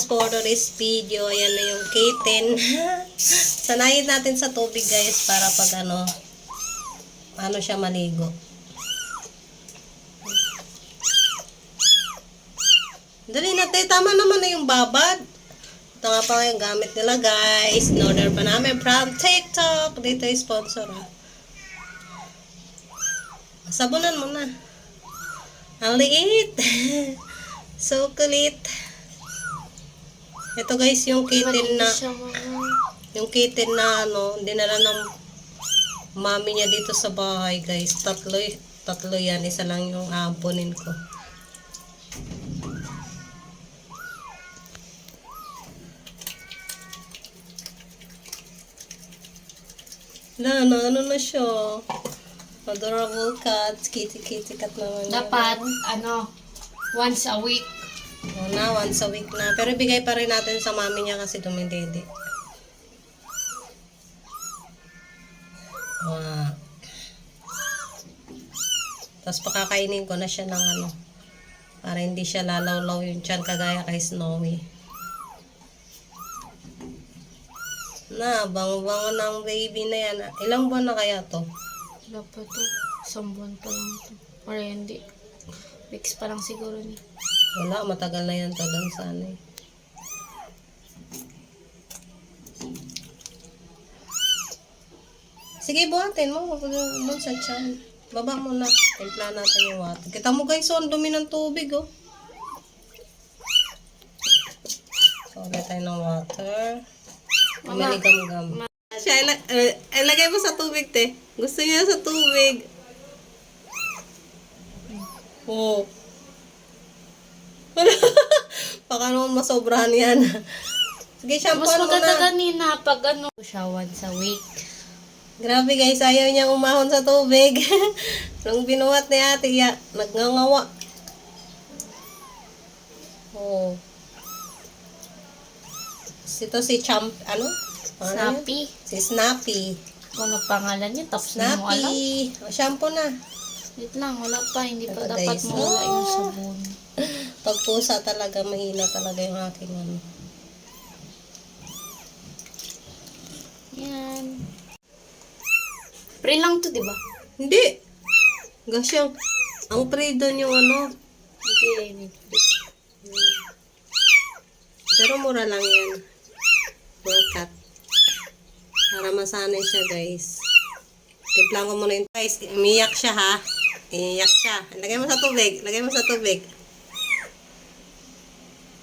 guys for today's video. Ayan na yung kitten. Sanayin natin sa tubig guys para pag ano, ano siya maligo. Dali na tayo. Tama naman na yung babad. Ito nga pa yung gamit nila guys. In-order pa namin from TikTok. Dito yung sponsor ha. Sabunan mo na. Ang liit. so kulit. Ito guys yung kitten na yung kitten na ano, dinala ng mami niya dito sa bahay guys. Tatlo, tatlo yan. Isa lang yung aamponin ko. Na, na, ano na siya. Adorable cat. Kitty, kitty cat naman yan. Dapat, ano, once a week. Oo na, once a week na. Pero bigay pa rin natin sa mami niya kasi dumidede. Wow. Tapos pakakainin ko na siya ng ano. Para hindi siya lalawlaw yung tiyan kagaya kay Snowy. Na, bango-bango ng baby na yan. Ilang buwan na kaya to? Dapat to, isang buwan pa lang to. Or hindi. Weeks pa lang siguro niya. Wala, matagal na yan to doon sa ano eh. Sige, buhatin mo. Doon sa tiyan. Baba mo na. Timpla natin yung water. Kita mo guys, oh, ang dumi ng tubig, oh. So, ulit tayo ng water. Maligam-gam. Siya, ila- eh, ilagay mo sa tubig, te. Gusto niya sa tubig. Oh. Baka naman masobrahan yan. Sige, Mas shampoo mo maganda na. kanina pag ano, siya once a week. Grabe guys, ayaw niya umahon sa tubig. Nung binuhat ni ate, ya, nagngangawa. Oh. Ito si Champ, ano? Niya? Snappy. Si Snappy. Ano pangalan niya, tapos na mo alam. Snappy. Shampoo na. Wait lang, wala pa. Hindi pa Ito, dapat mawala yung sabon. Pag pusa talaga, mahina talaga yung aking ano. Yan. Pre lang to, di ba? Hindi. Gasyang. Ang pre doon yung ano. Hindi, Pero mura lang yan. Workat. Para masanay siya guys. Timplang ko muna yung guys. Umiyak siya ha. Iyak siya. Lagay mo sa tubig. Lagay mo sa tubig.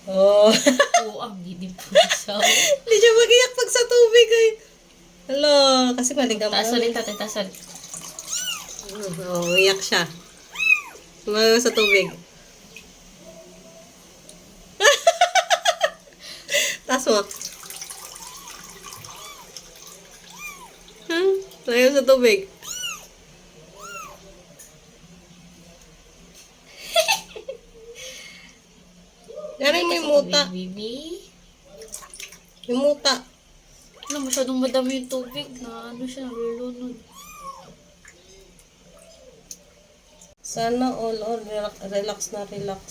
Oh. Oo, ang gidip po siya. Hindi siya mag-iyak pag sa tubig ay. Hello. Kasi maligam Taas na. ulit, tate, taas ulit. Oh, umiyak siya. Tumayo sa tubig. Taas mo. Hmm? Tumayo sa tubig. Yan yung may muta. Baby. Yung muta. Ano, masyadong madami yung tubig na ano siya, nalulunod. Sana all, all relax, relax na relax.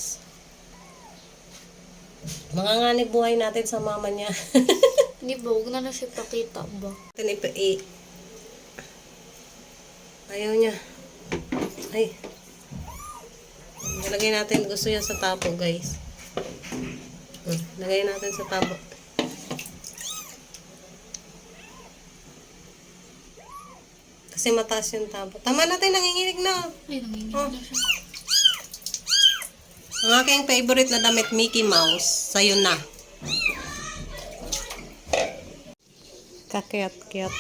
Mga nga ni buhay natin sa mama niya. Hindi ba, huwag na na siya pakita ba? Natin ipa i Ayaw niya. Ay. Ilagay natin. Gusto niya sa tapo, guys. Hmm, Lagay natin sa tapo. Kasi mataas yung tapo. Tama natin, nanginginig na. Ay, nanginginig Oh. na siya. Ang aking favorite na damit, Mickey Mouse. Sa'yo na. Kakyat-kyat.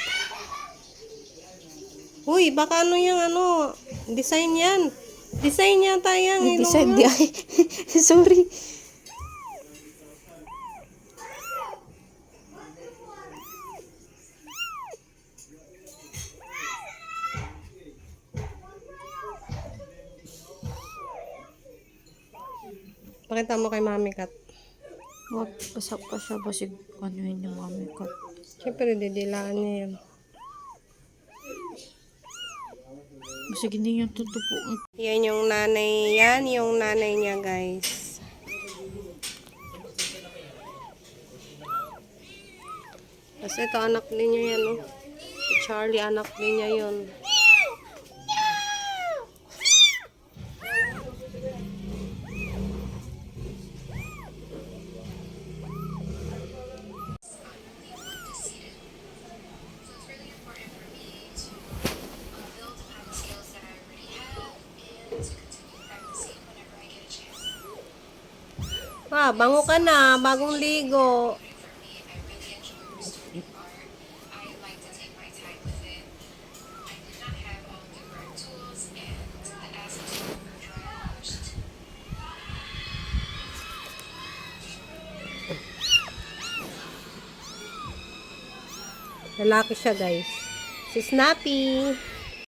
Uy, baka ano yung ano, design yan. Design yata yan. Design di ay. Sorry. Pakita mo kay Mami Kat. Wag pasak pa siya basig ano yun yung Mami Kat. Siyempre, didilaan niya yan. Basig hindi niya tutupuan. Yan yung nanay. Yan yung nanay niya guys. Tapos ito anak din niya yan oh. Si Charlie anak din niya yun. Bango ka na. Bagong ligo. Lalaki siya, guys. Si Snappy.